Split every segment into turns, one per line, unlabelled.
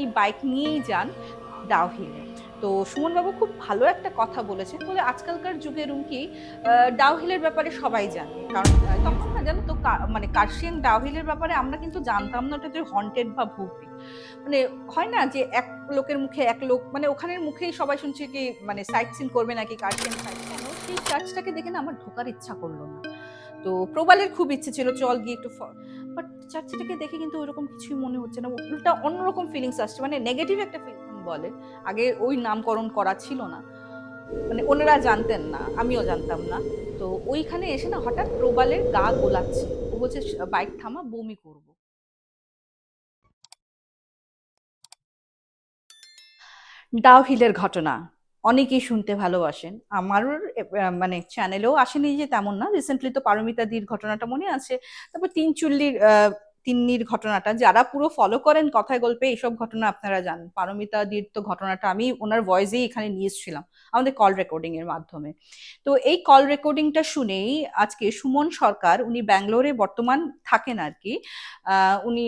এই বাইক নিয়েই যান ডাউহিলে। তো সুমনবাবু খুব ভালো একটা কথা বলেছেন। বলে আজকালকার যুগে রুমকি ডাউহিলের ব্যাপারে সবাই জানে। কারণ তখন না জানো তো মানে কার্শিয়ান ডাউহিলের ব্যাপারে আমরা কিন্তু জানতাম না, ওটা যে হন্টেড বা ভৌতিক মানে হয় না যে এক লোকের মুখে এক লোক মানে ওখানের মুখেই সবাই শুনছে কি মানে সাইট সিন করবে নাকি কার্শিয়ান সাইট কেন সেই চার্চটাকে দেখে না আমার ঢোকার ইচ্ছা করল না। তো প্রবালের খুব ইচ্ছে ছিল, চল গিয়ে একটু বাট চার্চটাকে দেখে কিন্তু ওইরকম কিছুই মনে হচ্ছে না। উল্টা অন্যরকম ফিলিংস আসছে মানে নেগেটিভ একটা ফিলিং বলে। আগে ওই নামকরণ করা ছিল না। মানে ওনারা জানতেন না, আমিও জানতাম না। তো ওইখানে এসে না হঠাৎ প্রবালের গা গোলাচ্ছে। ও বলছে বাইক থামা, বমি করব। ডাউহিলের ঘটনা। অনেকেই শুনতে ভালোবাসেন। আমার মানে চ্যানেলেও আসেনি যে তেমন না। রিসেন্টলি তো পারমিতা দির ঘটনাটা মনে আছে। তারপর তিন চুল্লির তিন্নির ঘটনাটা। যারা পুরো ফলো করেন কথায় গল্পে এইসব ঘটনা আপনারা জানেন। পারমিতা দির তো ঘটনাটা আমি ওনার ভয়েসেই এখানে নিয়ে এসেছিলাম, আমাদের কল রেকর্ডিং এর মাধ্যমে। তো এই কল রেকর্ডিংটা শুনেই আজকে সুমন সরকার, উনি ব্যাঙ্গালোরে বর্তমান থাকেন আর কি উনি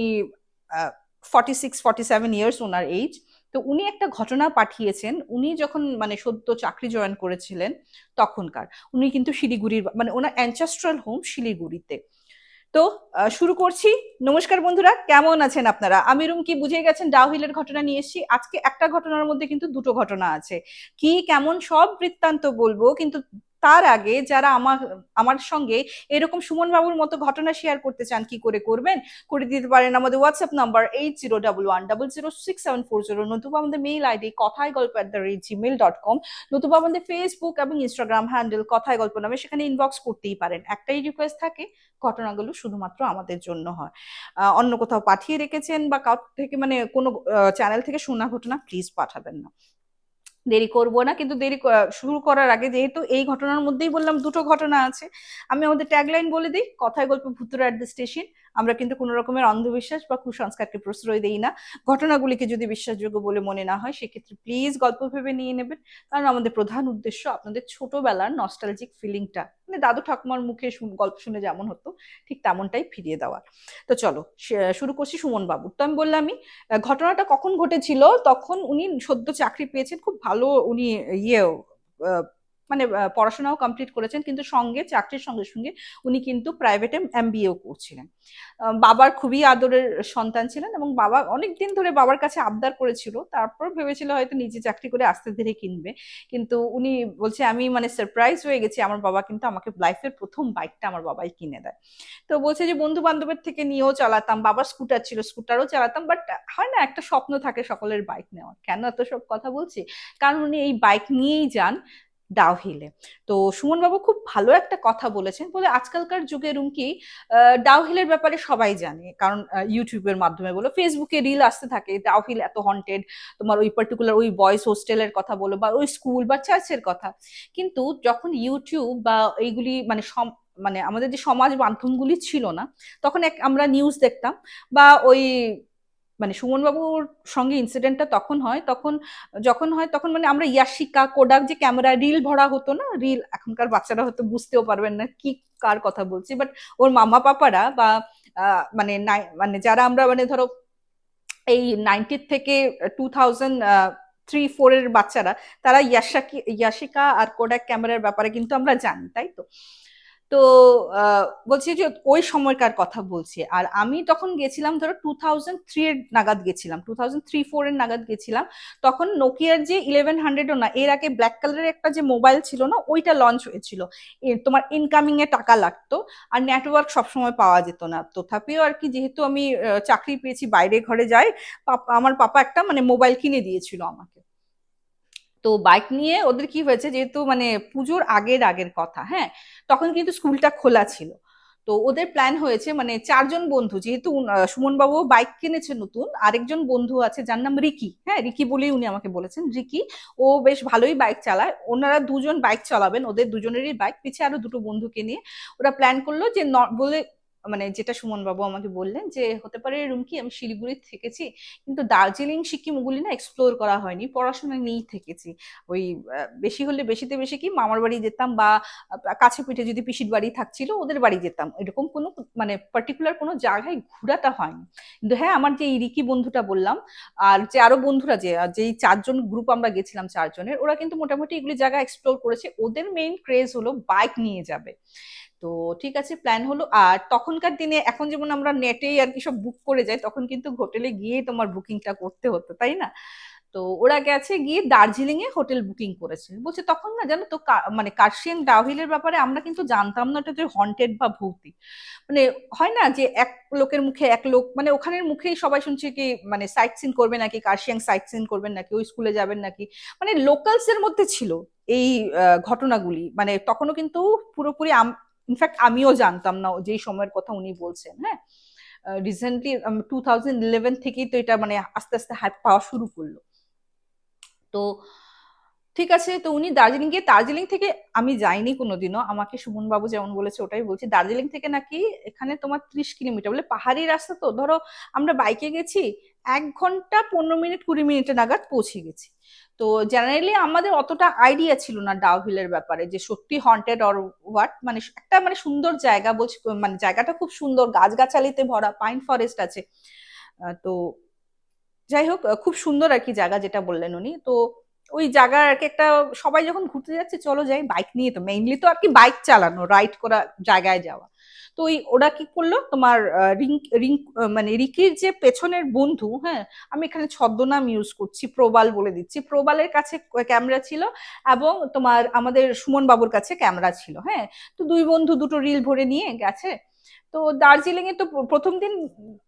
forty six forty seven years ওনার এইজ তো উনি একটা ঘটনা পাঠিয়েছেন, উনি যখন মানে সদ্য চাকরি জয়েন করেছিলেন তখনকার, উনি কিন্তু শিলিগুড়ির মানে ওনার অ্যানচাস্ট্রাল হোম শিলিগুড়িতে। তো শুরু করছি। নমস্কার বন্ধুরা, কেমন আছেন আপনারা? আমি রুম কি বুঝে গেছেন ডাউহিলের ঘটনা নিয়ে এসেছি। আজকে একটা ঘটনার মধ্যে কিন্তু দুটো ঘটনা আছে। কি, কেমন, সব বৃত্তান্ত বলব, কিন্তু তার আগে যারা আমার আমার সঙ্গে এরকম সুমন বাবুর মতো ঘটনা শেয়ার করতে চান, কি করে করবেন? করে দিতে পারেন আমাদের WhatsApp number eight zero double one double zero six seven four zero নতুবা আমাদের মেইল আইডি কথায় গল্প at the rate Gmail dot com নতুবা আমাদের ফেসবুক এবং ইনস্টাগ্রাম হ্যান্ডেল কথায় গল্প নামে সেখানে ইনবক্স করতেই পারেন। একটাই রিকোয়েস্ট থাকে, ঘটনাগুলো শুধুমাত্র আমাদের জন্য হয়। অন্য কোথাও পাঠিয়ে রেখেছেন বা কাউ থেকে মানে কোনো চ্যানেল থেকে শোনা ঘটনা প্লিজ পাঠাবেন না। দেরি করব না, কিন্তু দেরি শুরু করার আগে যেহেতু এই ঘটনার মধ্যেই বললাম দুটো ঘটনা আছে, আমি আমাদের ট্যাগলাইন বলে দিই, কথায় গল্প ভুতুরা অ্যাট দ্য স্টেশন আমরা কিন্তু কোনো রকমের অন্ধবিশ্বাস বা কুসংস্কারকে প্রশ্রয় দেই না। ঘটনাগুলিকে যদি বিশ্বাসযোগ্য বলে মনে না হয় সেক্ষেত্রে প্লিজ গল্প ভেবে নিয়ে নেবেন। কারণ আমাদের প্রধান উদ্দেশ্য আপনাদের ছোটবেলার নস্টালজিক ফিলিংটা মানে দাদু ঠাকুমার মুখে গল্প শুনে যেমন হতো ঠিক তেমনটাই ফিরিয়ে দেওয়ার। তো চলো শুরু করছি সুমন বাবু তো আমি বললামই ঘটনাটা কখন ঘটেছিল? তখন উনি সদ্য চাকরি পেয়েছেন খুব ভালো উনি ইয়ে আহ, মানে পড়াশোনাও কমপ্লিট করেছেন, কিন্তু সঙ্গে, চাকরির সঙ্গে সঙ্গে উনি কিন্তু প্রাইভেটে এমবিএও করছিলেন। বাবার খুবই আদরের সন্তান ছিলেন এবং বাবা অনেক দিন ধরে বাবার কাছে আবদার করেছিল, তারপর ভেবেছিল হয়তো নিজে চাকরি করে আস্তে ধীরে কিনবে। কিন্তু উনি বলছে, আমি মানে সারপ্রাইজ হয়ে গেছি, আমার বাবা কিন্তু আমাকে লাইফের প্রথম বাইকটা আমার বাবাই কিনে দেয়। তো বলছে যে বন্ধু বান্ধবের থেকে নিয়েও চালাতাম, বাবার স্কুটার ছিল স্কুটারও চালাতাম বাট হয় না, একটা স্বপ্ন থাকে সকলের বাইক নেওয়ার। কেন এত সব কথা বলছি? কারণ উনি এই বাইক নিয়েই যান ডাউহিলে। তো সুমন বাবু খুব ভালো একটা কথা বলেছেন বলে আজকালকার যুগে রুমকি ডাউহিলের ব্যাপারে সবাই জানে। কারণ ইউটিউবের মাধ্যমে বলো ফেসবুকে রিল আসতে থাকে, ডাউহিল এত হন্টেড তোমার ওই পার্টিকুলার ওই বয়েজ হোস্টেলের কথা বলো বা ওই স্কুল বা চার্চের কথা। কিন্তু যখন ইউটিউব বা এইগুলি মানে মানে আমাদের যে সমাজ মাধ্যমগুলি ছিল না, তখন এক আমরা নিউজ দেখতাম বা ওই মানে সুমনবাবুর সঙ্গে ইনসিডেন্টটা তখন হয়, তখন, যখন হয় তখন মানে আমরা ইয়াশিকা, কোডাক যে ক্যামেরা রিল ভরা হতো না রিল এখনকার বাচ্চারা হয়তো বুঝতেও পারবেন না কি, কার কথা বলছি বাট ওর মামা পাপারা বা মানে মানে যারা আমরা মানে ধরো এই নাইনটির থেকে টু থাউজেন্ড থ্রি ফোর এর বাচ্চারা, তারা ইয়াশাকি, ইয়াশিকা আর কোডাক ক্যামেরার ব্যাপারে কিন্তু আমরা জানি, তাই তো? তো বলছি যে ওই সময়কার কথা বলছি। আর আমি তখন গেছিলাম ধরো টু থাউজেন্ড থ্রি এর নাগাদ গেছিলাম টু থাউজেন্ড থ্রি ফোর এর নাগাদ গেছিলাম। তখন নোকিয়ার যে ইলেভেন হান্ড্রেডও না, এর আগে ব্ল্যাক কালারের একটা যে মোবাইল ছিল না, ওইটা লঞ্চ হয়েছিল। তোমার ইনকামিং এ টাকা লাগতো, আর নেটওয়ার্ক সবসময় পাওয়া যেত না। তথাপিও আর কি যেহেতু আমি চাকরি পেয়েছি, বাইরে ঘরে যাই আমার পাপা একটা মানে মোবাইল কিনে দিয়েছিল আমাকে। তো বাইক নিয়ে ওদের কি হয়েছে, যেহেতু মানে পুজোর আগের আগের কথা হ্যাঁ? তখন কিন্তু স্কুলটা খোলা ছিল। তো ওদের প্ল্যান হয়েছে মানে চারজন বন্ধু, যেহেতু সুমন বাবু বাইক কিনেছে নতুন, আরেকজন বন্ধু আছে যার নাম রিকি হ্যাঁ? রিকি বলেই উনি আমাকে বলেছেন, রিকি। ও বেশ ভালোই বাইক চালায়। ওনারা দুজন বাইক চালাবেন, ওদের দুজনেরই বাইক পিছিয়ে আরও দুটো বন্ধুকে নিয়ে। ওরা প্ল্যান করল যে বলে মানে যেটা সুমন বাবু আমাকে বললেন যে, হতে পারে রুমকি আমি শিলিগুড়ি থেকেছি, কিন্তু দার্জিলিং, সিকিম ওগুলি না এক্সপ্লোর করা হয়নি, পড়াশোনা নিয়েই থেকেছি। ওই বেশি হলে বেশিতে বেশি কি মামার বাড়ি যেতাম বা কাছে পিঠে যদি পিসির বাড়ি থাকছিল, ওদের বাড়ি যেতাম। এরকম কোনো মানে পার্টিকুলার কোনো জায়গায় ঘোরাটা হয়নি। কিন্তু হ্যাঁ আমার যে এই রিকি বন্ধুটা বললাম, আর যে আরও বন্ধুরা যে যেই চারজন গ্রুপ আমরা গেছিলাম চারজনের, ওরা কিন্তু মোটামুটি এগুলি জায়গা এক্সপ্লোর করেছে। ওদের মেইন ক্রেজ হলো বাইক নিয়ে যাবে। তো ঠিক আছে প্ল্যান হলো। আর তখনকার দিনে এখন যেমন আমরা নেটেই আর কি সব বুক করে যাই, তখন কিন্তু হোটেলে গিয়ে তোমার বুকিংটা করতে হতো, তাই না? তো ওরা গেছে গিয়ে দার্জিলিং এ হোটেল বুকিং করেছে। বলছে, তখন না জানো তো মানে কার্শিয়াং ডাউহিলের ব্যাপারে আমরা কিন্তু জানতাম না এটা যে হন্টেড বা ভৌতিক। মানে হয় না যে এক লোকের মুখে এক লোক মানে ওখানের মুখেই সবাই শুনছে কি মানে সাইট সিন করবে নাকি কার্শিয়াং সাইট সিন করবেন নাকি, ওই স্কুলে যাবেন নাকি? মানে লোকালস এর মধ্যে ছিল এই ঘটনাগুলি। মানে তখনও কিন্তু পুরোপুরি ইনফ্যাক্ট আমিও জানতাম না যেই সময়ের কথা উনি বলছেন হ্যাঁ? রিসেন্টলি টু থাউজেন্ড ইলেভেন থেকেই তো এটা মানে আস্তে আস্তে হাইপ পাওয়া শুরু করল। তো ঠিক আছে, তো উনি দার্জিলিং গিয়ে দার্জিলিং থেকে আমি যাইনি কোনোদিনও। আমাকে সুমন বাবু যেমন বলেছে, ওটাই বলছি। দার্জিলিং থেকে নাকি এখানে তোমার ত্রিশ কিলোমিটার, বলে পাহাড়ি রাস্তা তো। ধরো আমরা বাইকে গেছি, এক ঘণ্টা পনেরো মিনিট কুড়ি মিনিটে নাগাদ পৌঁছে গেছি। তো জেনারেলি আমাদের অতটা আইডিয়া ছিল না ডাউহিলের ব্যাপারে যে সত্যি হন্টেড অর হোয়াট মানে একটা মানে সুন্দর জায়গা বলছি মানে জায়গাটা খুব সুন্দর, গাছগাছালিতে ভরা পাইন ফরেস্ট আছে। তো যাই হোক খুব সুন্দর আর কি জায়গা যেটা বললেন উনি। তো ওই জায়গার আর কি একটা, সবাই যখন ঘুরতে যাচ্ছে, চলো যাই বাইক নিয়ে তো মেইনলি তো আর কি বাইক চালানো রাইড করা জায়গায় যাওয়া। তো ওই ওরা কি করল, তোমার মানে রিকির যে পেছনের বন্ধু হ্যাঁ আমি এখানে ছদ্মনাম ইউজ করছি, প্রবাল বলে দিচ্ছি। প্রবালের কাছে ক্যামেরা ছিল এবং তোমার আমাদের সুমন বাবুর কাছে ক্যামেরা ছিল হ্যাঁ। তো দুই বন্ধু দুটো রিল ভরে নিয়ে গেছে তো দার্জিলিং এ তো প্রথম দিন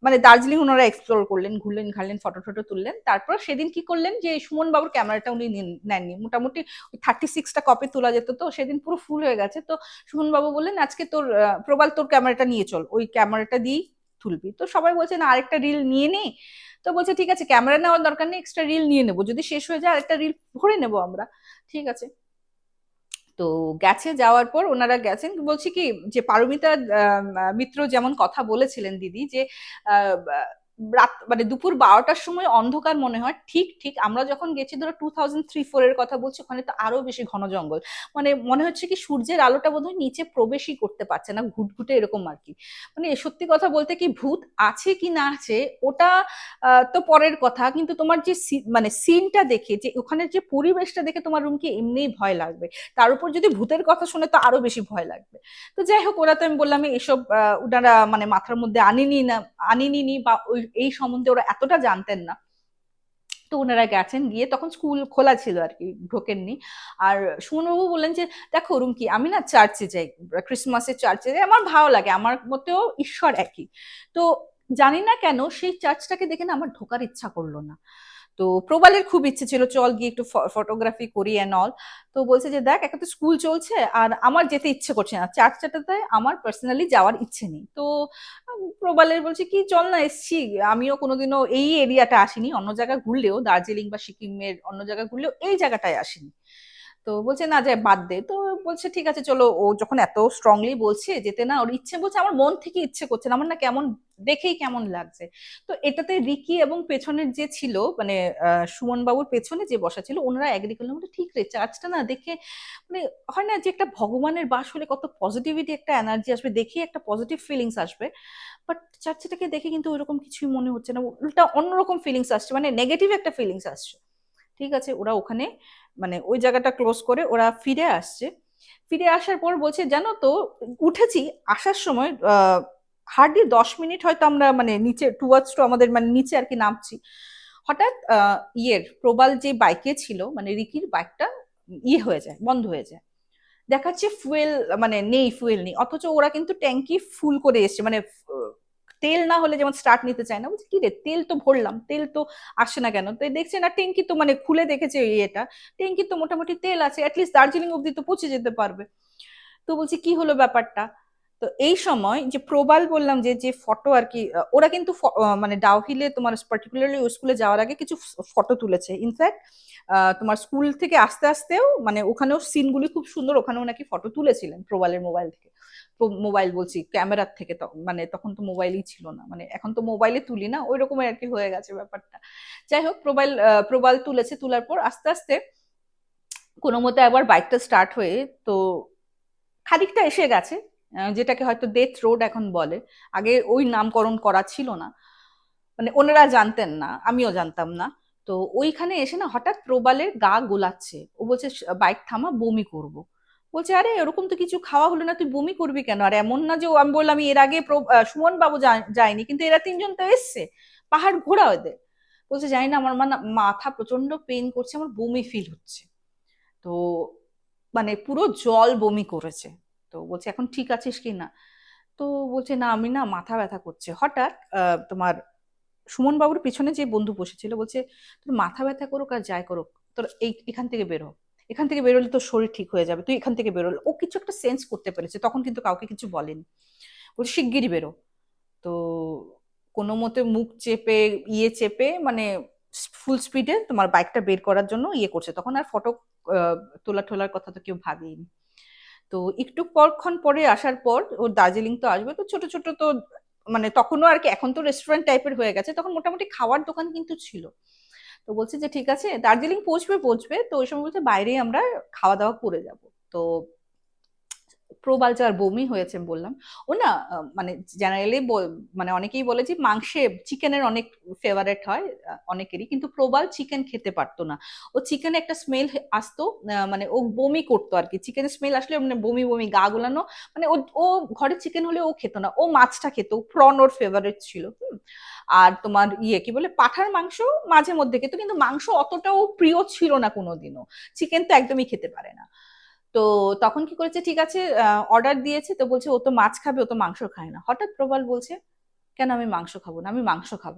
মানে দার্জিলিং ওনারা এক্সপ্লোর করলেন, ঘুরলেন, ঘাড়লেন ফটো টটো তুললেন। তারপর সেদিন কি করলেন যে সুমন বাবুর ক্যামেরাটা উনি নেননি। মোটামুটি থার্টি সিক্সটা কপি তোলা যেত তো, সেদিন পুরো ফুল হয়ে গেছে। তো সুমন বাবু বললেন, আজকে তোর প্রবাল তোর ক্যামেরাটা নিয়ে চল, ওই ক্যামেরাটা দিয়েই তুলবি। তো সবাই বলছে, না, আরেকটা রিল নিয়ে নেই তো বলছে, ঠিক আছে ক্যামেরা নেওয়ার দরকার নেই এক্সট্রা রিল নিয়ে নেব। যদি শেষ হয়ে যায়, আরেকটা রিল ভরে নেব আমরা। ঠিক আছে। তো গেছে, যাওয়ার পর ওনারা গেছেন। বলছি কি, যে পারমিতা মিত্র যেমন কথা বলেছিলেন দিদি, যে রাত মানে দুপুর বারোটার সময় অন্ধকার মনে হয়, ঠিক ঠিক আমরা যখন গেছি ধরো টু থাউজেন্ড থ্রি ফোর এর কথা বলছি, ওখানে তো আরও বেশি ঘন জঙ্গল। মানে মনে হচ্ছে কি সূর্যের আলোটা বোধহয় নিচে প্রবেশই করতে পারছে না, ঘুটঘুটে এরকম আর কি। মানে সত্যি কথা বলতে কি ভূত আছে কি না আছে, ওটা তো পরের কথা। কিন্তু তোমার যে মানে সিনটা দেখে, যে ওখানের যে পরিবেশটা দেখে তোমার রুমকে এমনিই ভয় লাগবে। তার উপর যদি ভূতের কথা শুনে তো আরও বেশি ভয় লাগবে। তো যাই হোক, ওরা তো আমি বললাম এসব ওনারা মানে মাথার মধ্যে আনিনি না আনিনি বা ওই, এই সম্বন্ধে ওরা এতটা জানতেন না। তো ওনারা গেছেন, গিয়ে তখন স্কুল খোলা ছিল আর কি, ঢোকেননি। আর সুমনবাবু বললেন যে, দেখো রুমকি আমি না চার্চে যাই, ক্রিসমাসের চার্চে যাই, আমার ভালো লাগে, আমার মতেও ঈশ্বর একই। তো জানি না কেন, সেই চার্চটাকে দেখে না আমার ঢোকার ইচ্ছা করল না। তো প্রবালের খুব ইচ্ছে ছিল, চল গিয়ে একটু ফটোগ্রাফি করি অ্যান্ড অল তো বলছে যে, দেখ একটা তো স্কুল চলছে আর আমার যেতে ইচ্ছে করছে না। চার চারটাতে আমার পার্সোনালি যাওয়ার ইচ্ছে নেই। তো প্রবালের বলছে কি, চল না, এসছি। আমিও কোনোদিনও এই এরিয়াটা আসিনি। অন্য জায়গা ঘুরলেও, দার্জিলিং বা সিকিমের অন্য জায়গা ঘুরলেও এই জায়গাটায় আসিনি। তো বলছে, না যায় বাদ দে। তো বলছে, ঠিক আছে, চলো। ও যখন এত স্ট্রংলি বলছে যেতে, না, ওর ইচ্ছে বলছে, আমার মন থেকে ইচ্ছে করছে না, আমার না কেমন, দেখেই কেমন লাগছে। তো এটাতে রিকি এবং পেছনের যে ছিল মানে সুমন বাবুর পেছনে যে বসা ছিল, ওনারা এগ্রি করলেন বলে ঠিক রে চার্চটা না দেখে মানে হয় না যে একটা ভগবানের বাস হলে কত পজিটিভিটি একটা এনার্জি আসবে দেখে একটা পজিটিভ ফিলিংস আসবে। বাট চার্চটাকে দেখে কিন্তু ওইরকম কিছুই মনে হচ্ছে না। উল্টা অন্যরকম ফিলিংস আসছে মানে নেগেটিভ একটা ফিলিংস আসছে। ঠিক আছে, ওরা ওখানে মানে ওই জায়গাটা ক্লোজ করে ওরা ফিরে আসছে। ফিরে আসার পর বলছে, জানো তো, উঠেছি, আসার সময় হার্ডলি দশ মিনিট হয়তো আমরা মানে নিচে টুয়ার্ডস টু আমাদের মানে নিচে আর কি নামছি। হঠাৎ ইয়ের প্রবাল যে বাইকে ছিল মানে রিকির বাইকটা ইয়ে হয়ে যায়, বন্ধ হয়ে যায়। দেখাচ্ছে ফুয়েল মানে নেই ফুয়েল নেই, অথচ ওরা কিন্তু ট্যাঙ্কি ফুল করে এসছে মানে তেল না হলে যেমন স্টার্ট নিতে চায় না, বলছি কি রে তেল তো ভরলাম, তেল তো আসে না কেন? তো দেখছে না, ট্যাঙ্কি তো মানে খুলে দেখেছে এই এটা, ট্যাঙ্কি তো মোটামুটি তেল আছে অ্যাটলিস্ট দার্জিলিং অব্দি তো পৌঁছে যেতে পারবে। তো বলছি, কি হলো ব্যাপারটা? তো এই সময় যে প্রবাল বললাম যে যে ফটো আর কি ওরা কিন্তু মানে ডাউহিলে তোমার পার্টিকুলারলি ওই স্কুলে যাওয়ার আগে কিছু ফটো তুলেছে। ইনফ্যাক্ট তোমার স্কুল থেকে আস্তে আস্তেও মানে ওখানেও সিনগুলি খুব সুন্দর, ওখানেও নাকি ফটো তুলেছিলেন প্রবালের মোবাইল থেকে। মোবাইল বলছি ক্যামেরার থেকে মানে তখন তো মোবাইলই ছিল না। মানে এখন তো মোবাইলে তুলি না ওই রকমের আর কি হয়ে গেছে ব্যাপারটা। যাই হোক প্রোবাইল প্রোবাইল তুলেছে, তোলার পর আস্তে আস্তে কোনো মতে একবার বাইকটা স্টার্ট হয়ে তো খানিকটা এসে গেছে যেটাকে হয়তো ডেথ রোড এখন বলে। আগে ওই নামকরণ করা ছিল না। মানে ওনারা জানতেন না, আমিও জানতাম না। তো ওইখানে এসে না হঠাৎ প্রবালের গা গোলাচ্ছে। ও বলছে বাইক থামা, বমি করব। বলছে, আরে এরকম তো কিছু খাওয়া হলো না, তুই বমি করবি কেন? আর এমন না যে আমি বললাম, এর আগে সুমন বাবু যায়নি, কিন্তু এরা তিনজন তো এসছে, পাহাড় ঘোরা ওদের। বলছে, জানি না, আমার মানে মাথা প্রচণ্ড পেন করছে, আমার বমি ফিল হচ্ছে। তো মানে পুরো জল বমি করেছে। তো বলছে, এখন ঠিক আছিস কি না? তো বলছে, না, আমি না মাথা ব্যথা করছে। হঠাৎ তোমার সুমন বাবুর পিছনে যে বন্ধু বসেছিল, বলছে, তোর মাথা ব্যথা করুক আর যাই করুক, তোর এই, এখান থেকে বেরো এখান থেকে বেরোলে তোর শরীর ঠিক হয়ে যাবে, তুই এখান থেকে বেরোলে। ও কিছু একটা সেন্স করতে পেরেছে, তখন কিন্তু কাউকে কিছু বলেনি। বলছে, শিগগিরই বেরো। তো কোনো মতে মুখ চেপে ইয়ে চেপে মানে ফুল স্পিডে তোমার বাইকটা বের করার জন্য ইয়ে করছে। তখন আর ফটো তোলা টোলার কথা তো কেউ ভাবেনি। তো একটু পরক্ষণ পরে আসার পর ও দার্জিলিং তো আসবে, তো ছোট ছোট তো মানে তখনও আর কি, এখন তো রেস্টুরেন্ট টাইপের হয়ে গেছে, তখন মোটামুটি খাওয়ার দোকান কিন্তু ছিল। তো বলছে যে, ঠিক আছে, দার্জিলিং পৌঁছবে পৌঁছবে। তো ওই সময় বলছে, বাইরেই আমরা খাওয়া দাওয়া করে যাব। তো প্রবাল যার বমি হয়েছে বললাম। ও না মানে জেনারেলি মানে অনেকেই বলে যে মাংসে চিকেনের অনেক ফেভারেট হয় অনেকেরই। কিন্তু প্রবাল চিকেন খেতে পারতো না। ও চিকেনে একটা স্মেল আসতো মানে ও বমি করতো আর কি। চিকেনের স্মেল আসলে মানে বমি বমি, গা গুলানো মানে ও ও ঘরে চিকেন হলে ও খেত না। ও মাছটা খেত প্রন ওর ফেভারেট ছিল আর তোমার ইয়ে কি বলে, পাঠার মাংস মাঝে মধ্যে খেত, কিন্তু মাংস অতটাও প্রিয় ছিল না কোনোদিনও। চিকেন তো একদমই খেতে পারে না। তো তখন কি করেছে? ঠিক আছে অর্ডার দিয়েছে তো বলছে ও তো মাছ খাবে ও তো মাংস খায় না। হঠাৎ প্রবাল বলছে কেন আমি মাংস খাব না? আমি মাংস খাব।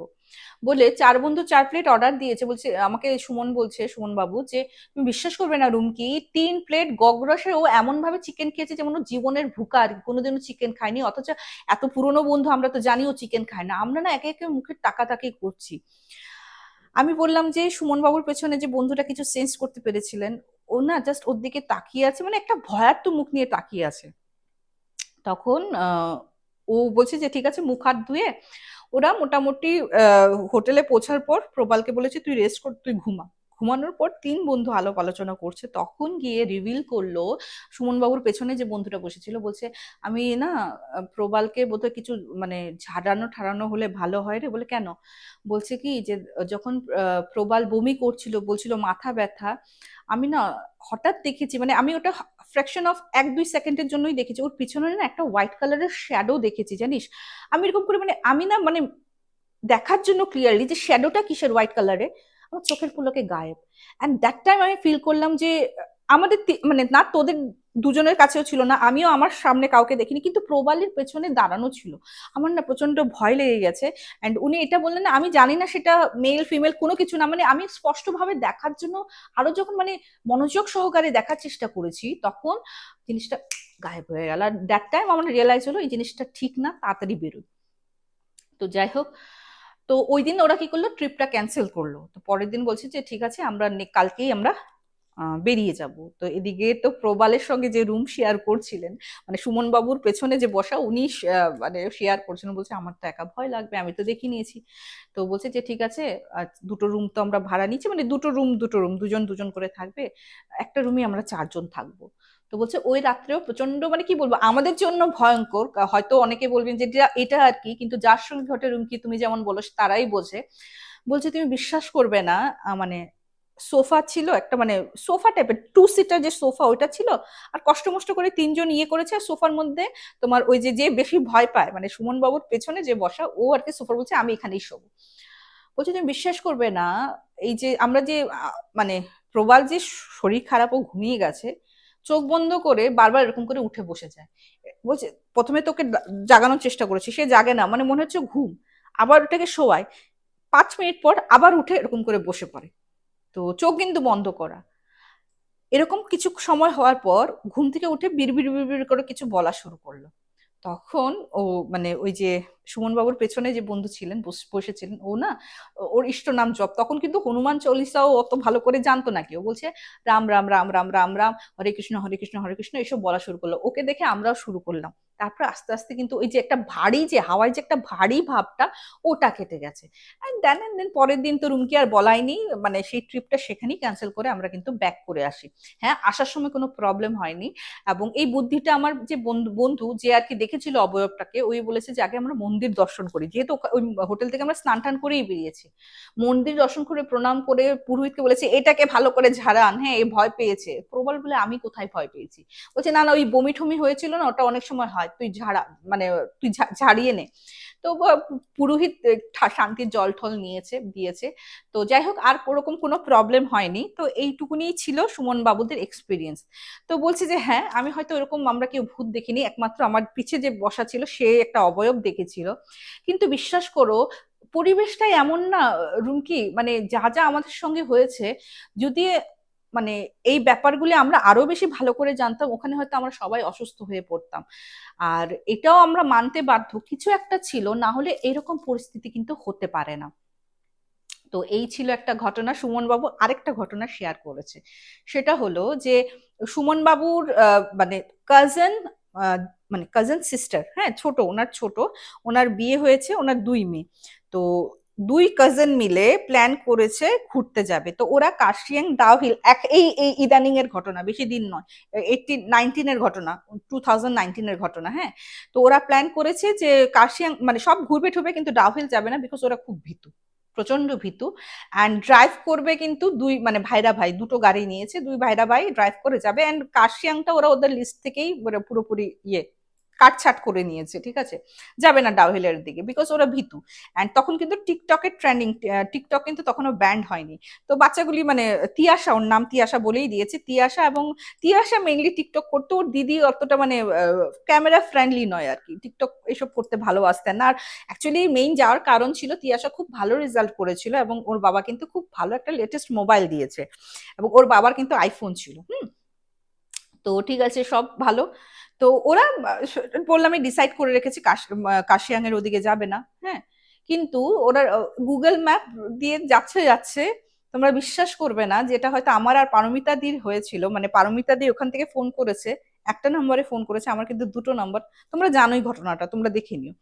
বলে চার বন্ধু চার প্লেট অর্ডার দিয়েছে। বলছে আমাকে সুমন বলছে সুমন বাবু যে তুমি বিশ্বাস করবে না রুমকি তিন প্লেট গগরসে ও এমন ভাবে চিকেন খেয়েছে যেমন জীবনের ভুকা আর কি, কোনোদিনও চিকেন খায়নি। অথচ এত পুরনো বন্ধু আমরা তো জানি ও চিকেন খায় না। আমরা না একে একে মুখের তাকাতাকি করছি। আমি বললাম যে সুমন বাবুর পেছনে যে বন্ধুটা কিছু সেন্স করতে পেরেছিলেন ও না জাস্ট ওর দিকে তাকিয়ে আছে মানে একটা ভয়ার্থ মুখ নিয়ে তাকিয়ে আছে। তখন ও বলছে যে, ঠিক আছে, মুখ হাত ধুয়ে ওরা মোটামুটি হোটেলে পৌঁছার পর প্রবালকে বলেছে, তুই রেস্ট কর, তুই ঘুমা। ঘুমানোর পর তিন বন্ধু আলাপ আলোচনা করছে, তখন গিয়ে রিভিল করল সুমন বাবুর পেছনে যে বন্ধুটা বসেছিল, বলছে, আমি না প্রবালকে বোধহয় কিছু মানে ঝাড়ানো ঠাড়ানো হলে ভালো হয় রে? বলে, কেন? বলছে কি যে, যখন প্রবাল বমি করছিল, বলছিল মাথা ব্যথা, আমি না হঠাৎ দেখেছি মানে আমি ওটা ফ্র্যাকশন অফ এক দুই সেকেন্ডের জন্যই দেখেছি, ওর পিছনে না একটা হোয়াইট কালারের শ্যাডো দেখেছি, জানিস? আমি এরকম করে মানে আমি না মানে দেখার জন্য ক্লিয়ারলি যে শ্যাডোটা কিসের হোয়াইট কালারে আমার চোখের পুলকে গায়েব। অ্যান্ড দ্যাট টাইম আমি ফিল করলাম যে, আমাদের মানে না তোদের দুজনের কাছেও ছিল না, আমিও আমার সামনে কাউকে দেখিনি, কিন্তু প্রবালের পেছনে দাঁড়ানো ছিল। আমার না প্রচণ্ড ভয় লেগে গেছে। অ্যান্ড উনি এটা বললেন না, আমি জানি না সেটা মেল ফিমেল কোনো কিছু না মানে আমি স্পষ্টভাবে দেখার জন্য আরও যখন মানে মনোযোগ সহকারে দেখার চেষ্টা করেছি, তখন জিনিসটা গায়েব হয়ে গেল। আর দ্যাট টাইম আমার রিয়েলাইজ হলো এই জিনিসটা ঠিক না, তাড়াতাড়ি বেরোই তো যাই হোক তো ওই দিন ওরা কি করল? ট্রিপটা ক্যান্সেল করল। তো পরের দিন বলছে যে, ঠিক আছে, আমরা কালকেই আমরা বেরিয়ে যাব। তো এদিকে তো প্রবালের সঙ্গে যে রুম শেয়ার করছিলেন মানে সুমন বাবুর পেছনে যে বসা, উনি মানে শেয়ার করছেন। বলছে, আমার তো একা ভয় লাগবে, আমি তো দেখি নিয়েছি। তো বলছে যে, ঠিক আছে দুটো রুম তো আমরা ভাড়া নিচ্ছি। মানে দুটো রুম দুটো রুম দুজন দুজন করে থাকবে। একটা রুমে আমরা চারজন থাকব। তো বলছে, ওই রাত্রেও প্রচণ্ড মানে কি বলব, আমাদের জন্য ভয়ঙ্কর। হয়তো অনেকে বলবেন যে এটা আর কি? কিন্তু যার সঙ্গে ঘটে রুমকি তুমি যেমন বলো, তারাই বোঝে। বলছে, তুমি বিশ্বাস করবে না। মানে সোফা ছিল একটা মানে সোফা টাইপের টু সিটার যে সোফা ওইটা ছিল। আর কষ্ট মষ্ট করে তিনজন ইয়ে করেছে, আর সোফার মধ্যে তোমার ওই যে যে বেশি ভয় পায় মানে সুমন বাবুর পেছনে যে বসা, ও আর কি সোফার বলছে, আমি এখানেই শোবো। বলছে, তুমি বিশ্বাস করবে না। এই যে আমরা যে মানে প্রবাল যে শরীর খারাপ, ও ঘুমিয়ে গেছে চোখ বন্ধ করে বারবার এরকম করে উঠে বসে যায়। বলছে, প্রথমে তোকে জাগানোর চেষ্টা করেছি, সে জাগে না। মানে মনে হচ্ছে ঘুম। আবার ওটাকে শোয়ায়। পাঁচ মিনিট পর আবার উঠে এরকম করে বসে পড়ে। তো চোখ কিন্তু বন্ধ করা। এরকম কিছু সময় হওয়ার পর ঘুম থেকে উঠে বিড়বিড় বিড়বিড় করে কিছু বলা শুরু করল। তখন ও মানে ওই যে সুমনবাবুর পেছনে যে বন্ধু ছিলেন, বস- বসেছিলেন, ও না, ওর ইষ্ট নাম জপ। তখন কিন্তু হনুমান চল্লিশাও অত ভালো করে জানতো না ও বলছে, রাম রাম রাম রাম রাম রাম, হরে কৃষ্ণ হরে কৃষ্ণ হরে কৃষ্ণ, এসব বলা শুরু করল। ওকে দেখে আমরাও শুরু করলাম। তারপর আস্তে আস্তে কিন্তু ওই যে একটা ভারী যে, হাওয়ায় যে একটা ভারী ভাবটা ওটা কেটে গেছে। অ্যান্ড দেন অ্যান্ড দেন পরের দিন তো রুমকি আর বলাইনি মানে সেই ট্রিপটা সেখানেই ক্যান্সেল করে আমরা কিন্তু ব্যাক করে আসি। হ্যাঁ আসার সময় কোনো প্রবলেম হয়নি এবং এই বুদ্ধিটা আমার যে বন্ধু যে আর কি দেখেছিল অবয়বটাকে, ওই বলেছে যে, আগে আমরা মন্দির দর্শন করি। যেহেতু ওই হোটেল থেকে আমরা স্নান টান করেই বেরিয়েছি। মন্দির দর্শন করে, প্রণাম করে পুরোহিতকে বলেছে, এটাকে ভালো করে ঝাড়ান হ্যাঁ এ ভয় পেয়েছে। প্রবল বলে, আমি কোথায় ভয় পেয়েছি? বলছে, না না, ওই বমি ঠমি হয়েছিল না, ওটা অনেক সময় হয় তুই ঝাড়া মানে তুই ঝাড়িয়ে নে। তো পুরোহিত শান্তির জল ঠল নিয়েছে, দিয়েছে। তো যাই হোক, আর ওরকম কোনো প্রবলেম হয়নি। তো এইটুকুনি ছিল সুমন বাবুদের এক্সপিরিয়েন্স তো বলছি যে হ্যাঁ আমি হয়তো এরকম আমরা কেউ ভূত দেখিনি। একমাত্র আমার পিছে যে বসা ছিল, সে একটা অবয়ব দেখেছিল। কিন্তু বিশ্বাস করো পরিবেশটাই এমন না, রুমকি মানে যা যা আমাদের সঙ্গে হয়েছে, যদি মানে এই ব্যাপারগুলি আমরা আরও বেশি ভালো করে জানতাম, ওখানে হয়তো আমরা সবাই অসুস্থ হয়ে পড়তাম। আর এটাও আমরা মানতে বাধ্য, কিছু একটা ছিল, না হলে এরকম পরিস্থিতি কিন্তু হতে পারে না। তো এই ছিল একটা ঘটনা সুমন বাবু আরেকটা ঘটনা শেয়ার করেছে। সেটা হলো যে সুমন বাবুর মানে কাজিন মানে কাজিন সিস্টার হ্যাঁ ছোট, ওনার ছোট, ওনার বিয়ে হয়েছে, ওনার দুই মেয়ে। তো দুই কাজিন মিলে প্ল্যান করেছে ঘুরতে যাবে। তো ওরা কার্শিয়াং ডাউহিল এক এই এই ইদানিং এর ঘটনা, বেশি দিন নয় এইটিন নাইনটিনের ঘটনা টু থাউজেন্ড নাইনটিনের ঘটনা হ্যাঁ? তো ওরা প্ল্যান করেছে যে কাশিয়াং মানে সব ঘুরবে ঠুরবে কিন্তু ডাউহিল যাবে না বিকজ ওরা খুব ভীতু প্রচণ্ড ভীতু। অ্যান্ড ড্রাইভ করবে কিন্তু দুই মানে ভাইরা ভাই, দুটো গাড়ি নিয়েছে, দুই ভাইরা ভাই ড্রাইভ করে যাবে। অ্যান্ড কাশিয়াংটা ওরা ওদের লিস্ট থেকেই মানে পুরোপুরি ইয়ে কাটছাট করে নিয়েছে, ঠিক আছে? যাবে না ডাউহিলের দিকে বিকজ ওরা ভীতু। অ্যান্ড তখন কিন্তু টিকটকের ট্রেন্ডিং টিকটক কিন্তু তখনও ব্যান্ড হয়নি। তো বাচ্চাগুলি মানে তিয়াশা, ওর নাম তিয়াশা বলেই দিয়েছে, তিয়াশা এবং তিয়াশা মেইনলি টিকটক করতো, ওর দিদি অতটা মানে ক্যামেরা ফ্রেন্ডলি নয় আর কি। টিকটক এসব করতে ভালোবাসতেন না। আর অ্যাকচুয়ালি মেইন যাওয়ার কারণ ছিল, তিয়াশা খুব ভালো রেজাল্ট করেছিল এবং ওর বাবা কিন্তু খুব ভালো একটা লেটেস্ট মোবাইল দিয়েছে। এবং ওর বাবার কিন্তু আইফোন ছিল, হুম? তো ঠিক আছে, সব ভালো। তো ওরা বললাম বললামই ডিসাইড করে রেখেছে কাশিয়াং এর ওদিকে যাবে না হ্যাঁ। কিন্তু ওরা গুগল ম্যাপ দিয়ে যাচ্ছে যাচ্ছে, তোমরা বিশ্বাস করবে না যেটা হয়তো আমার আর পারমিতা দির হয়েছিল মানে পারমিতা দি ওখান থেকে ফোন করেছে, একটা নম্বরে ফোন করেছে, আমার কিন্তু দুটো নম্বর, তোমরা জানোই ঘটনাটা, তোমরা দেখে নিও।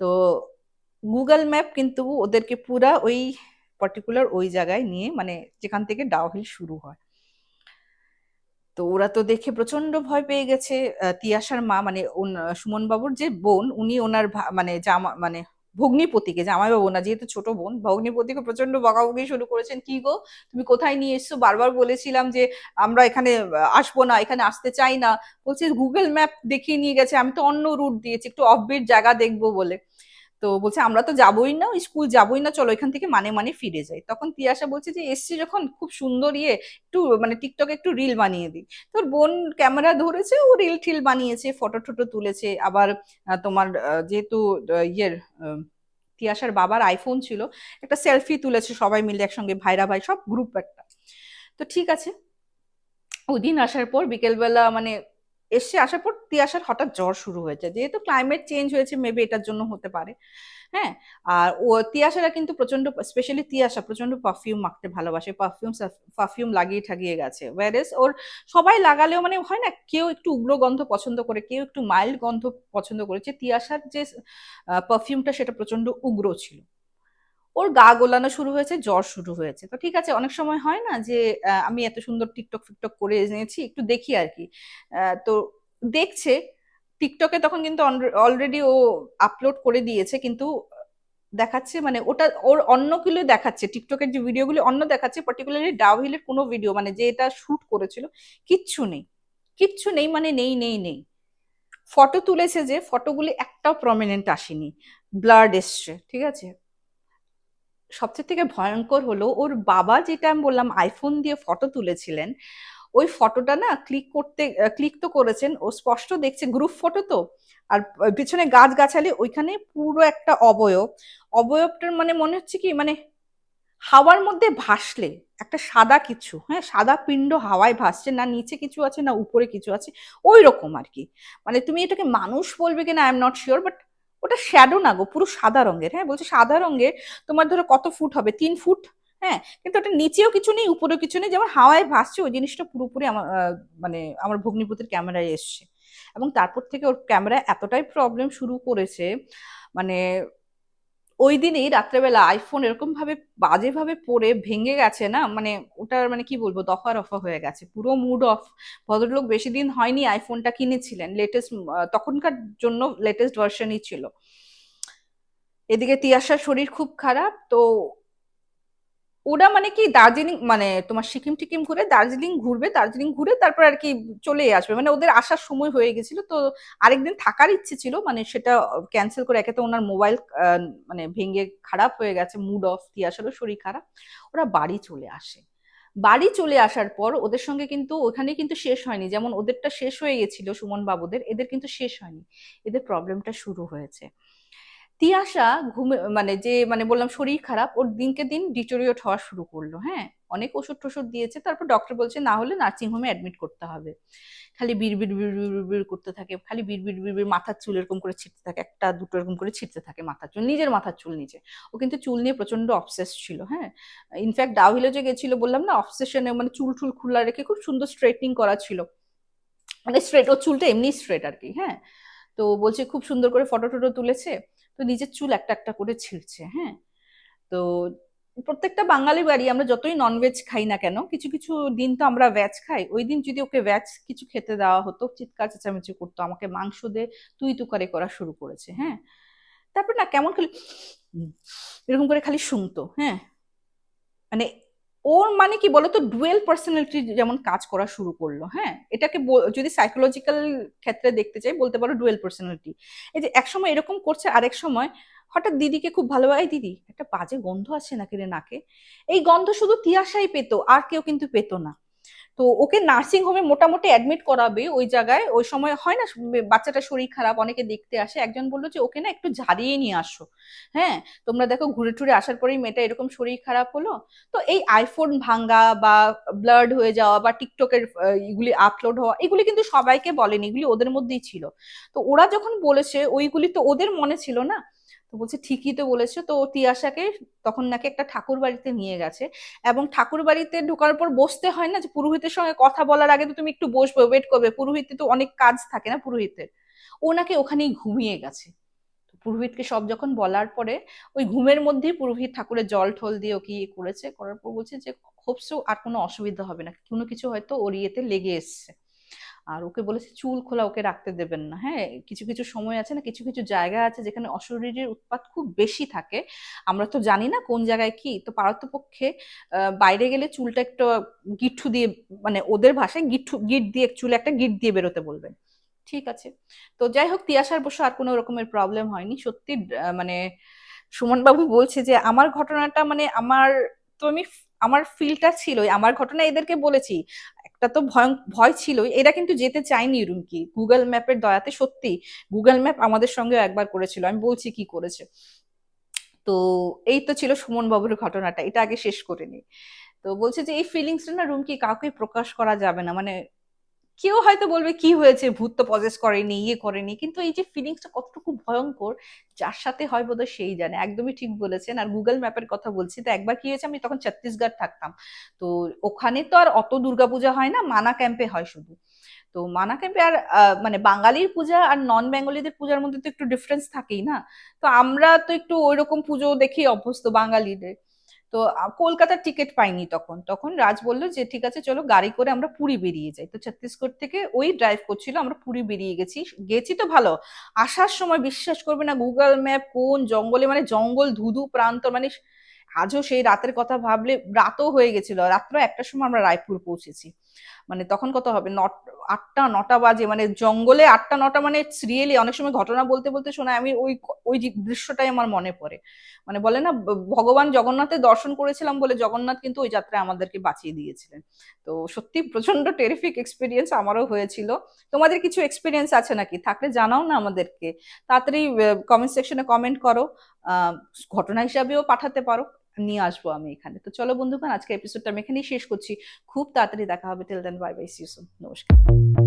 তো গুগল ম্যাপ কিন্তু ওদেরকে পুরা ওই পার্টিকুলার ওই জায়গায় নিয়ে মানে যেখান থেকে ডাউহিল শুরু হয়। তো ওরা তো দেখে প্রচণ্ড ভয় পেয়ে গেছে। আহ, তিয়াশার মা মানে সুমন বাবুর যে বোন উনি ওনার মানে জামা মানে ভগ্নিপতিকে জামাইবাবু না যেহেতু ছোট বোন ভগ্নিপতিকে প্রচণ্ড বকাবকি শুরু করেছেন। কি গো তুমি কোথায় নিয়ে এসছো? বারবার বলেছিলাম যে আমরা এখানে আসব না এখানে আসতে চাই না। বলছে গুগল ম্যাপ দেখিয়ে নিয়ে গেছে আমি তো অন্য রুট দিয়েছি একটু অফবিট জায়গা দেখব বলে। তো বলছে, আমরা তো যাবোই না, স্কুল যাবোই না, চলো এখান থেকে মানে মানে ফিরে যাই। তখন তিয়াশা বলছে যে, এসছি যখন খুব সুন্দর ইয়ে একটু মানে টিকটকে একটু রিল বানিয়ে দিই। তোর বোন ক্যামেরা ধরেছে, ও রিল টিল বানিয়েছে ফটো টটো তুলেছে, আবার তোমার যেহেতু ইয়ের তিয়াশার বাবার আইফোন ছিল, একটা সেলফি তুলেছে, সবাই মিলে একসঙ্গে, ভাইরা ভাই, সব গ্রুপ একটা। তো ঠিক আছে। ওই দিন আসার পর বিকেলবেলা মানে এসে আসার পর তিয়াশার হঠাৎ জ্বর শুরু হয়েছে। যেহেতু ক্লাইমেট চেঞ্জ হয়েছে মেবি এটার জন্য হতে পারে। হ্যাঁ? আর ও তিয়াশারা কিন্তু প্রচণ্ড স্পেশালি তিয়াসা প্রচণ্ড পারফিউম মাখতে ভালোবাসে। পারফিউম পারফিউম লাগিয়ে ঠাগিয়ে গেছে। ওয়ারেস ওর সবাই লাগালেও মানে হয় না, কেউ একটু উগ্র গন্ধ পছন্দ করে, কেউ একটু মাইল্ড গন্ধ পছন্দ করেছে। তিয়াশার যে পারফিউমটা সেটা প্রচণ্ড উগ্র ছিল। ওর গা গোলানো শুরু হয়েছে, জ্বর শুরু হয়েছে। তো ঠিক আছে, অনেক সময় হয় না যে আমি এত সুন্দর টিকটক ফিকটক করে এনেছি একটু দেখি আর কি। তো দেখছে, টিকটকে তখন কিন্তু অলরেডি ও আপলোড করে দিয়েছে, কিন্তু দেখাচ্ছে মানে ওটা, ওর অন্যগুলো দেখাচ্ছে, টিকটকের যে ভিডিওগুলো অন্য দেখাচ্ছে পার্টিকুলারলি ডাউহিলের কোনো ভিডিও মানে যে এটা শ্যুট করেছিল, কিচ্ছু নেই। কিচ্ছু নেই মানে নেই নেই নেই। ফটো তুলেছে যে ফটোগুলি একটাও প্রমিনেন্ট আসেনি। ব্লাড এসছে, ঠিক আছে? সবচেয়ে থেকে ভয়ঙ্কর হলো ওর বাবা যেটা আমি বললাম আইফোন দিয়ে ফটো তুলেছিলেন, ওই ফটোটা না ক্লিক করতে ক্লিক তো করেছেন, ও স্পষ্ট দেখছে গ্রুপ ফটো তো, আর পিছনে গাছ গাছালি ওইখানে পুরো একটা অবয়ব, অবয়বটার মানে মনে হচ্ছে কি মানে হাওয়ার মধ্যে ভাসলে, একটা সাদা কিছু হ্যাঁ সাদা পিণ্ড হাওয়ায় ভাসছে, না নিচে কিছু আছে, না উপরে কিছু আছে ওই রকম আর কি। মানে তুমি এটাকে মানুষ বলবে কিনা I am not sure but ওটা শ্যাডো না গো, পুরো সাদা রঙের। হ্যাঁ বলছে সাদা রঙের, তোমার ধরো কত ফুট হবে? তিন ফুট? হ্যাঁ কিন্তু ওটা নিচেও কিছু নেই, উপরেও কিছু নেই, যেমন হাওয়ায় ভাসছে, ওই জিনিসটা পুরোপুরি আমার মানে আমার ভগ্নিপতির ক্যামেরায় এসছে। এবং তারপর থেকে ওর ক্যামেরা এতটাই প্রবলেম শুরু করেছে মানে ওই দিনেই রাত্রেবেলা আইফোন এরকম ভাবে বাজে ভাবে পড়ে ভেঙে গেছে না মানে ওটার মানে কি বলব, দফা রফা হয়ে গেছে। পুরো মুড অফ ভদ্রলোক বেশি দিন হয়নি আইফোনটা কিনেছিলেন। লেটেস্ট তখনকার জন্য লেটেস্ট ভার্সনই ছিল। এদিকে তিয়াসার শরীর খুব খারাপ, তো ওরা মানে কি দার্জিলিং মানে তোমার সিকিম টিকিম ঘুরে দার্জিলিং ঘুরবে, দার্জিলিং ঘুরে তারপর আর কি চলে আসবে। মানে ওদের আসার সময় হয়ে গেছিল, তো আরেকদিন থাকার ইচ্ছে ছিল মানে সেটা ক্যান্সেল করে একে তো ওনার মোবাইল মানে ভেঙে খারাপ হয়ে গেছে মুড অফ তিয়াসারও শরীর খারাপ। ওরা বাড়ি চলে আসে। বাড়ি চলে আসার পর ওদের সঙ্গে কিন্তু, ওখানে কিন্তু শেষ হয়নি। যেমন ওদেরটা শেষ হয়ে গেছিল সুমন বাবুদের এদের কিন্তু শেষ হয়নি। এদের প্রবলেমটা শুরু হয়েছে। তিয়াশা ঘুমে মানে যে মানে বললাম শরীর খারাপ, ওর দিনকে দিন ডিটোরিয়েট হওয়া শুরু করল হ্যাঁ? অনেক ওষুধ টষুধ দিয়েছে, তারপর ডক্টর বলছে, না হলে নার্সিং হোমে অ্যাডমিট করতে হবে। খালি বিড় বিড় করতে থাকে, খালি বিড় বিড় বিড় মাথার চুল এরকম করে ছিটতে থাকে, একটা, দুটো এরকম করে ছিটতে থাকে মাথার চুল, নিজের মাথার চুল নিজে। ও কিন্তু চুল নিয়ে প্রচণ্ড অবসেস ছিল হ্যাঁ? ইনফ্যাক্ট ডাউহিলে যে গেছিল, বললাম না অবসেশনে মানে চুল টুল খোলা রেখে খুব সুন্দর স্ট্রেটনিং করা ছিল। মানে স্ট্রেট ওর চুলটা এমনি স্ট্রেট আর কি হ্যাঁ? তো বলছে, খুব সুন্দর করে ফটো টটো তুলেছে। তো নিজের চুল একটা একটা করে ছিঁড়ছে হ্যাঁ? তো প্রত্যেকটা বাঙালি বাড়ি আমরা যতই ননভেজ খাই না কেন, কিছু কিছু দিন তো আমরা ভেজ খাই, ওই দিন যদি ওকে ভেজ কিছু খেতে দেওয়া হতো, চিৎকার চেঁচামেচি করতো, আমাকে মাংস দে, তুই তুকারে করা শুরু করেছে হ্যাঁ? তারপর না কেমন খালি এরকম করে খালি শুনতো হ্যাঁ? মানে ওর মানে কি বলতো? ডুয়েল পার্সোনালিটি যেমন কাজ করা শুরু করল হ্যাঁ? এটাকে যদি সাইকোলজিক্যাল ক্ষেত্রে দেখতে চাই, বলতে পারো ডুয়েল পার্সোনালিটি এই যে এক সময় এরকম করছে, আরেক সময় হঠাৎ দিদিকে খুব ভালোভাবে দিদি, একটা বাজে গন্ধ আছে নাকি রে নাকে? এই গন্ধ শুধু তিয়াশাই পেতো, আর কেউ কিন্তু পেতো না। তো ওকে নার্সিং হোমে মোটামুটি অ্যাডমিট করাবে ওই জায়গায়। ওই সময় হয় না, বাচ্চাটা শরীর খারাপ, অনেকে দেখতে আসে। একজন বলল যে, ওকে না একটু ঝাড়িয়ে নিয়ে আসো। হ্যাঁ তোমরা দেখো ঘুরে টুরে আসার পরেই মেয়েটা এরকম শরীর খারাপ হলো। তো এই আইফোন ভাঙ্গা বা ব্লাড হয়ে যাওয়া বা টিকটকের এগুলি আপলোড হওয়া, এগুলি কিন্তু সবাইকে বলেনি। এগুলি ওদের মধ্যেই ছিল। তো ওরা যখন বলেছে, ওইগুলি তো ওদের মনে ছিল না। তো বলছে, ঠিকই তো বলেছ। তো তিয়াশাকে তখন নাকি একটা ঠাকুর বাড়িতে নিয়ে গেছে এবং ঠাকুর বাড়িতে ঢোকার পর বসতে হয় না যে পুরোহিতের সঙ্গে কথা বলার আগে তো তুমি একটু বসবে ওয়েট করবে। পুরোহিতে তো অনেক কাজ থাকে না পুরোহিতের। ও নাকি ওখানেই ঘুমিয়ে গেছে। পুরোহিতকে সব যখন বলার পরে ওই ঘুমের মধ্যেই পুরোহিত ঠাকুরের জল ঠল দিয়ে ওকে ইয়ে করেছে। করার পর বলছে যে হোপসো আর কোনো অসুবিধা হবে না। কোনো কিছু হয়তো ওর ইয়েতে লেগে এসছে। আর ওকে বলেছে, চুল খোলা ওকে রাখতে দেবেন না। হ্যাঁ কিছু কিছু সময় আছে না, কিছু কিছু জায়গা আছে যেখানে অশরীরের উৎপাত খুব বেশি থাকে। আমরা তো জানি না কোন জায়গায় কি, তো পারতপক্ষে বাইরে গেলে চুলটা একটু গিঠু দিয়ে মানে ওদের ভাষায় গিঠু গিট দিয়ে চুলে একটা গিট দিয়ে বেরোতে বলবেন ঠিক আছে। তো যাই হোক তিয়াসার বসে আর কোনো রকমের প্রবলেম হয়নি। সত্যি মানে সুমন বাবু বলছে যে, আমার ঘটনাটা মানে আমার, তো আমি আমার ফিলটা ছিলই, আমার ঘটনা এদেরকে বলেছি। একটা তো ভয় ভয় ছিলই, এরা কিন্তু যেতে চায়নি রুমকি। গুগল ম্যাপের দয়াতে সত্যি গুগল ম্যাপ আমাদের সঙ্গে একবার করেছিল, আমি বলছি কি করেছে। তো এই তো ছিল সুমন বাবুর ঘটনাটা, এটা আগে শেষ করে নি। তো বলছে যে, এই ফিলিংসটা না রুমকি কাউকে প্রকাশ করা যাবে না মানে কেউ হয়তো বলবে, কি হয়েছে? ভূত তো পজেস করেনি ইয়ে করেনি। কিন্তু এই যে ফিলিংসটা কতটুকু ভয়ঙ্কর, যার সাথে হয় বোধহয় সেই জানে। একদমই ঠিক বলেছেন। আর গুগল ম্যাপের কথা বলছি, তো একবার কি হয়েছে? আমি তখন ছত্তিশগড় থাকতাম। তো ওখানে তো আর অত দুর্গাপূজা হয় না, মানা ক্যাম্পে হয় শুধু। তো মানা ক্যাম্পে আর মানে বাঙালির পূজা আর নন বেঙ্গলিদের পূজার মধ্যে তো একটু ডিফারেন্স থাকেই না। তো আমরা তো একটু ওই রকম পুজো দেখি অভ্যস্ত বাঙালিদের। তো কলকাতার টিকিট পাইনি তখন। তখন রাজ বলল যে, ঠিক আছে, চলো গাড়ি করে আমরা পুরী বেরিয়ে যাই। তো ছত্তিশগড় থেকে ওই ড্রাইভ করছিল, আমরা পুরী বেরিয়ে গেছি। গেছি তো ভালো। আসার সময় বিশ্বাস করবে না গুগল ম্যাপ কোন জঙ্গলে মানে জঙ্গল, ধুধু প্রান্ত মানে আজও সেই রাতের কথা ভাবলে রাতও হয়ে গেছিল। রাত্র একটার সময় আমরা রায়পুর পৌঁছেছি। মানে তখন কত হবে? নট, আটটা, নটা বাজে মানে জঙ্গলে আটটা, নটা মানে রিয়েলি অনেক সময় ঘটনা বলতে বলতে শোনা আমি ওই ওই দৃশ্যটাই আমার মনে পড়ে। মানে বলে না ভগবান জগন্নাথের দর্শন করেছিলাম বলে জগন্নাথ কিন্তু ওই যাত্রায় আমাদেরকে বাঁচিয়ে দিয়েছিলেন। তো সত্যি প্রচণ্ড টেরিফিক এক্সপিরিয়েন্স আমারও হয়েছিল। তোমাদের কিছু এক্সপিরিয়েন্স আছে নাকি? থাকলে জানাও না আমাদেরকে। তাড়াতাড়ি কমেন্ট সেকশনে কমেন্ট করো। ঘটনা হিসাবেও পাঠাতে পারো। নিয়ে আসব আমি এখানে। তো চলো বন্ধুগণ আজকে এপিসোডটা আমি এখানেই শেষ করছি। খুব তাড়াতাড়ি দেখা হবে। টেল দেন বাই বাই সিউসন নমস্কার।